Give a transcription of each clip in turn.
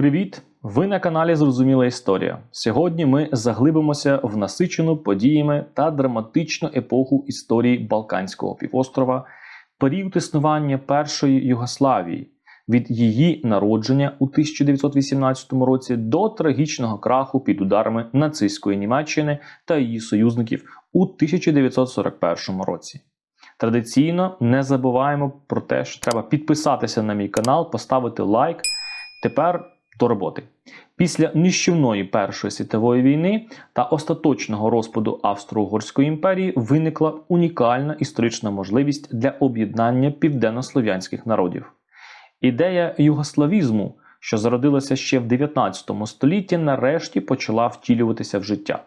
Привіт! Ви на каналі Зрозуміла Історія. Сьогодні ми заглибимося в насичену подіями та драматичну епоху історії Балканського півострова, період існування першої Югославії від її народження у 1918 році до трагічного краху під ударами нацистської Німеччини та її союзників у 1941 році. Традиційно не забуваємо про те, що треба підписатися на мій канал, поставити лайк. Тепер до роботи. Після нищівної Першої світової війни та остаточного розпаду Австро-Угорської імперії виникла унікальна історична можливість для об'єднання південнослов'янських народів. Ідея югославізму, що зародилася ще в 19 столітті, нарешті почала втілюватися в життя.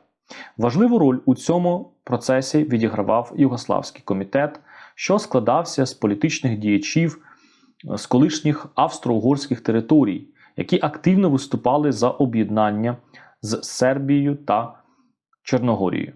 Важливу роль у цьому процесі відігравав Югославський комітет, що складався з політичних діячів з колишніх австро-угорських територій, які активно виступали за об'єднання з Сербією та Чорногорією.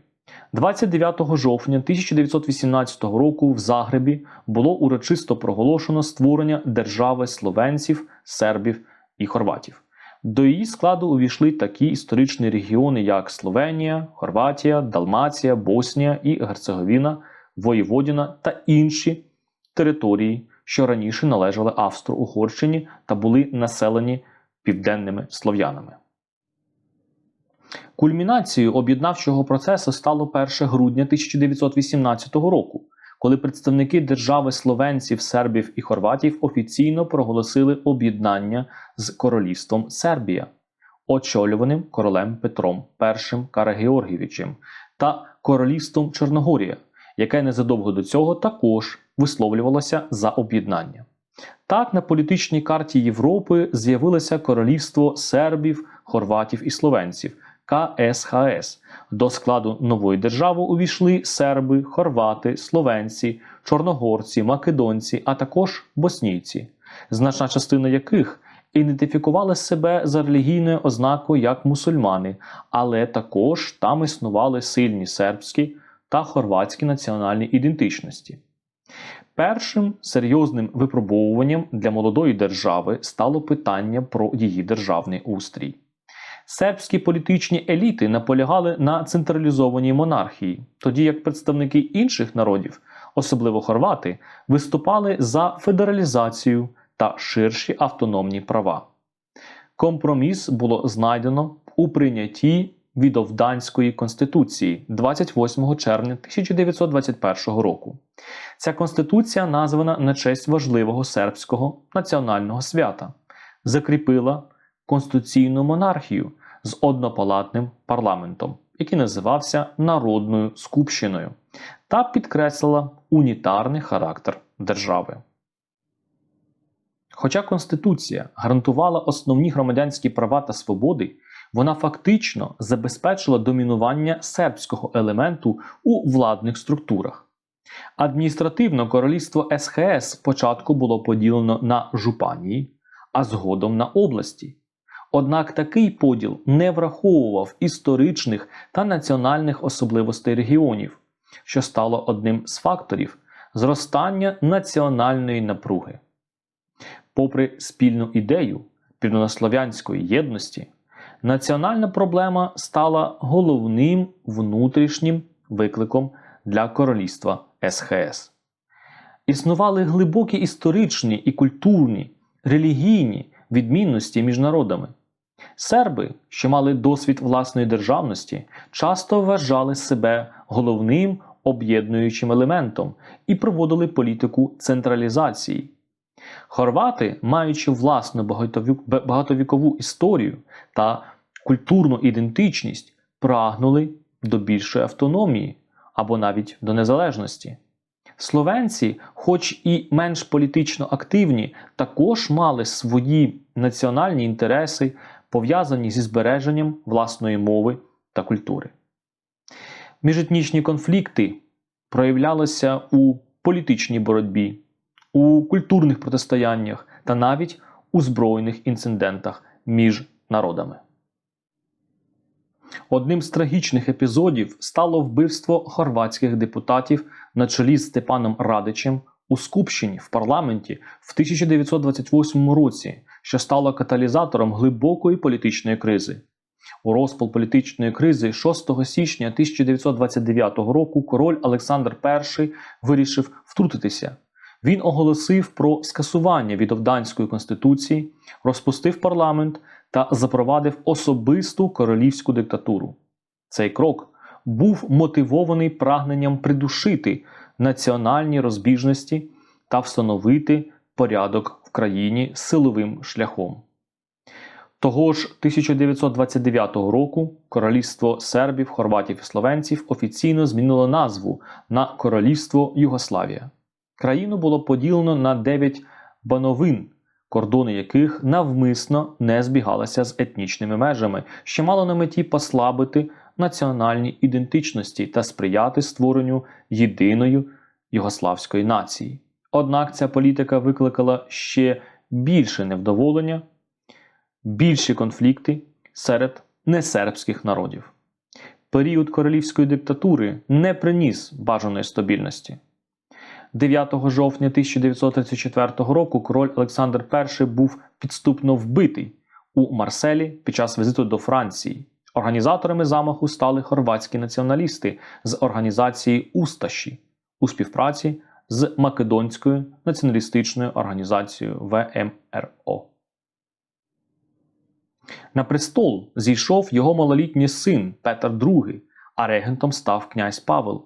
29 жовтня 1918 року в Загребі було урочисто проголошено створення держави словенців, сербів і хорватів. До її складу увійшли такі історичні регіони, як Словенія, Хорватія, Далмація, Боснія і Герцеговіна, Воєводіна та інші території, що раніше належали Австро-Угорщині та були населені південними слов'янами. Кульмінацією об'єднавчого процесу стало 1 грудня 1918 року, коли представники держави словенців, сербів і хорватів офіційно проголосили об'єднання з королівством Сербія, очолюваним королем Петром І Карагеоргівичем та королівством Чорногорія, яке незадовго до цього також висловлювалося за об'єднання. Так, на політичній карті Європи з'явилося королівство сербів, хорватів і словенців КСХС. До складу нової держави увійшли серби, хорвати, словенці, чорногорці, македонці, а також боснійці, значна частина яких ідентифікували себе за релігійною ознакою як мусульмани, але також там існували сильні сербські та хорватські національні ідентичності. Першим серйозним випробовуванням для молодої держави стало питання про її державний устрій. Сербські політичні еліти наполягали на централізованій монархії, тоді як представники інших народів, особливо хорвати, виступали за федералізацію та ширші автономні права. Компроміс було знайдено у прийнятті Відовданської конституції 28 червня 1921 року. Ця конституція, названа на честь важливого сербського національного свята, закріпила конституційну монархію з однопалатним парламентом, який називався Народною Скупщиною, та підкреслила унітарний характер держави. Хоча Конституція гарантувала основні громадянські права та свободи, вона фактично забезпечила домінування сербського елементу у владних структурах. Адміністративно королівство СХС спочатку було поділено на жупанії, а згодом на області. Однак такий поділ не враховував історичних та національних особливостей регіонів, що стало одним з факторів зростання національної напруги. Попри спільну ідею південнослов'янської єдності, національна проблема стала головним внутрішнім викликом для королівства СХС. Існували глибокі історичні і культурні, релігійні відмінності між народами. Серби, що мали досвід власної державності, часто вважали себе головним об'єднуючим елементом і проводили політику централізації. Хорвати, маючи власну багатовікову історію та культурну ідентичність, прагнули до більшої автономії або навіть до незалежності. Словенці, хоч і менш політично активні, також мали свої національні інтереси, пов'язані зі збереженням власної мови та культури. Міжетнічні конфлікти проявлялися у політичній боротьбі, у культурних протистояннях та навіть у збройних інцидентах між народами. Одним з трагічних епізодів стало вбивство хорватських депутатів на чолі з Степаном Радичем у Скупщині в парламенті в 1928 році, що стало каталізатором глибокої політичної кризи. У розпал політичної кризи 6 січня 1929 року король Олександр І вирішив втрутитися. Він оголосив про скасування відовданської конституції, розпустив парламент та запровадив особисту королівську диктатуру. Цей крок був мотивований прагненням придушити національні розбіжності та встановити порядок в країні силовим шляхом. Того ж 1929 року Королівство сербів, хорватів і словенців офіційно змінило назву на Королівство Югославія. Країну було поділено на 9 бановин, кордони яких навмисно не збігалися з етнічними межами, що мало на меті послабити національні ідентичності та сприяти створенню єдиної югославської нації. Однак ця політика викликала ще більше невдоволення, більші конфлікти серед несербських народів. Період королівської диктатури не приніс бажаної стабільності. 9 жовтня 1934 року король Олександр І був підступно вбитий у Марселі під час візиту до Франції. Організаторами замаху стали хорватські націоналісти з організації Усташі у співпраці з Македонською націоналістичною організацією ВМРО. На престол зійшов його малолітній син Петр II, а регентом став князь Павел.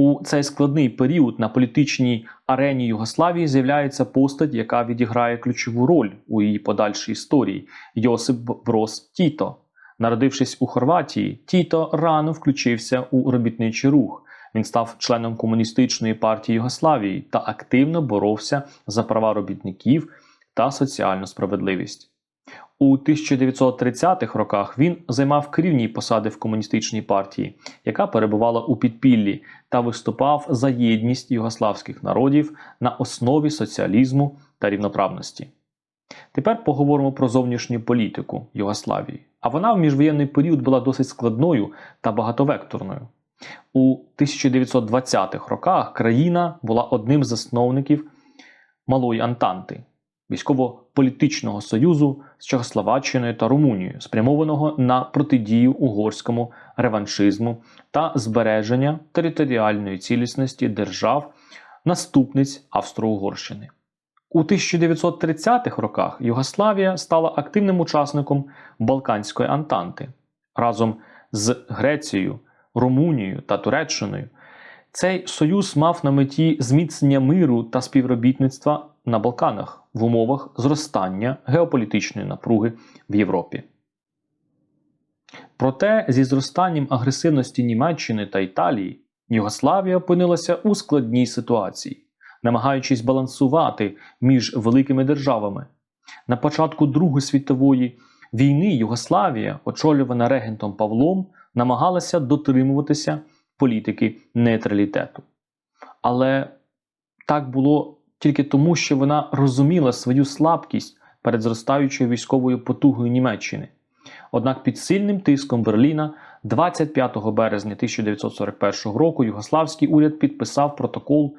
У цей складний період на політичній арені Югославії з'являється постать, яка відіграє ключову роль у її подальшій історії Йосип Брос Тіто. Народившись у Хорватії, Тіто рано включився у робітничий рух. Він став членом комуністичної партії Югославії та активно боровся за права робітників та соціальну справедливість. У 1930-х роках він займав керівні посади в комуністичній партії, яка перебувала у підпіллі, та виступав за єдність югославських народів на основі соціалізму та рівноправності. Тепер поговоримо про зовнішню політику Югославії. А вона в міжвоєнний період була досить складною та багатовекторною. У 1920-х роках країна була одним з засновників Малої Антанти, військово-політичного союзу з Чехословаччиною та Румунією, спрямованого на протидію угорському реваншизму та збереження територіальної цілісності держав наступниць Австро-Угорщини. У 1930-х роках Югославія стала активним учасником Балканської Антанти разом з Грецією, Румунією та Туреччиною. Цей союз мав на меті зміцнення миру та співробітництва на Балканах в умовах зростання геополітичної напруги в Європі. Проте зі зростанням агресивності Німеччини та Італії Югославія опинилася у складній ситуації, намагаючись балансувати між великими державами. На початку Другої світової війни Югославія, очолювана регентом Павлом, намагалася дотримуватися політики нейтралітету. Але так було тільки тому, що вона розуміла свою слабкість перед зростаючою військовою потугою Німеччини. Однак під сильним тиском Берліна 25 березня 1941 року Югославський уряд підписав протокол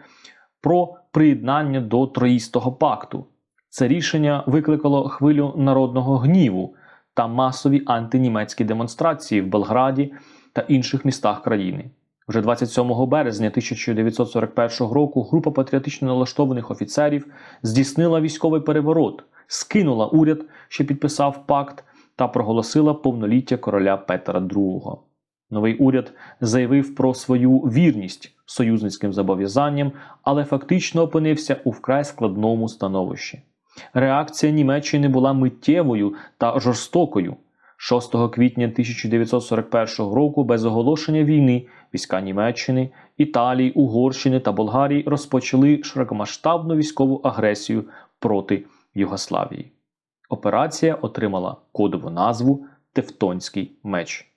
про приєднання до Троїстого пакту. Це рішення викликало хвилю народного гніву та масові антинімецькі демонстрації в Белграді та інших містах країни. Вже 27 березня 1941 року група патріотично налаштованих офіцерів здійснила військовий переворот, скинула уряд, що підписав пакт, та проголосила повноліття короля Петра II. Новий уряд заявив про свою вірність союзницьким зобов'язанням, але фактично опинився у вкрай складному становищі. Реакція Німеччини була миттєвою та жорстокою. 6 квітня 1941 року без оголошення війни війська Німеччини, Італії, Угорщини та Болгарії розпочали широкомасштабну військову агресію проти Югославії. Операція отримала кодову назву Тевтонський меч.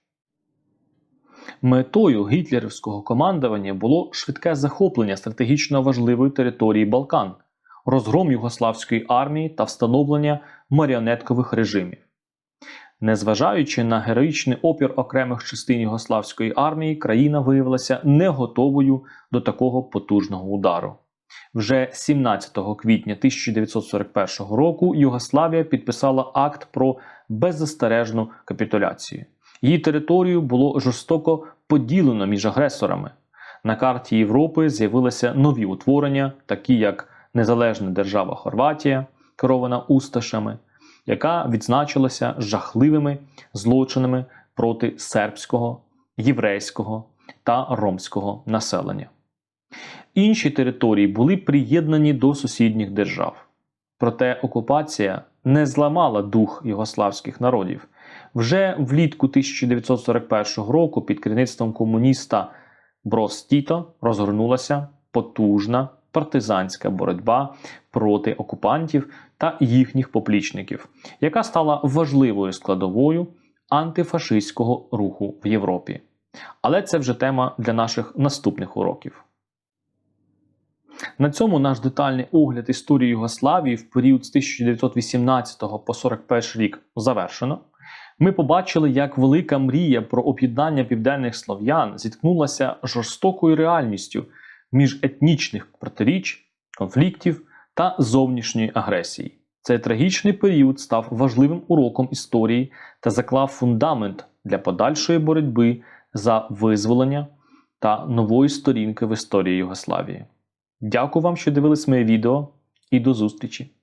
Метою гітлерівського командування було швидке захоплення стратегічно важливої території Балкан, розгром югославської армії та встановлення маріонеткових режимів. Незважаючи на героїчний опір окремих частин югославської армії, країна виявилася не готовою до такого потужного удару. Вже 17 квітня 1941 року Югославія підписала акт про беззастережну капітуляцію. Її територію було жорстоко поділено між агресорами. На карті Європи з'явилися нові утворення, такі як Незалежна держава Хорватія, керована Усташами, яка відзначилася жахливими злочинами проти сербського, єврейського та ромського населення. Інші території були приєднані до сусідніх держав. Проте окупація не зламала дух югославських народів. Вже влітку 1941 року під керівництвом комуніста Брос Тіто розгорнулася потужна партизанська боротьба проти окупантів та їхніх поплічників, яка стала важливою складовою антифашистського руху в Європі. Але це вже тема для наших наступних уроків. На цьому наш детальний огляд історії Югославії в період з 1918 по 41 рік завершено. Ми побачили, як велика мрія про об'єднання південних слов'ян зіткнулася жорстокою реальністю міжетнічних протиріч, конфліктів та зовнішньої агресії. Цей трагічний період став важливим уроком історії та заклав фундамент для подальшої боротьби за визволення та нової сторінки в історії Югославії. Дякую вам, що дивились моє відео, і до зустрічі!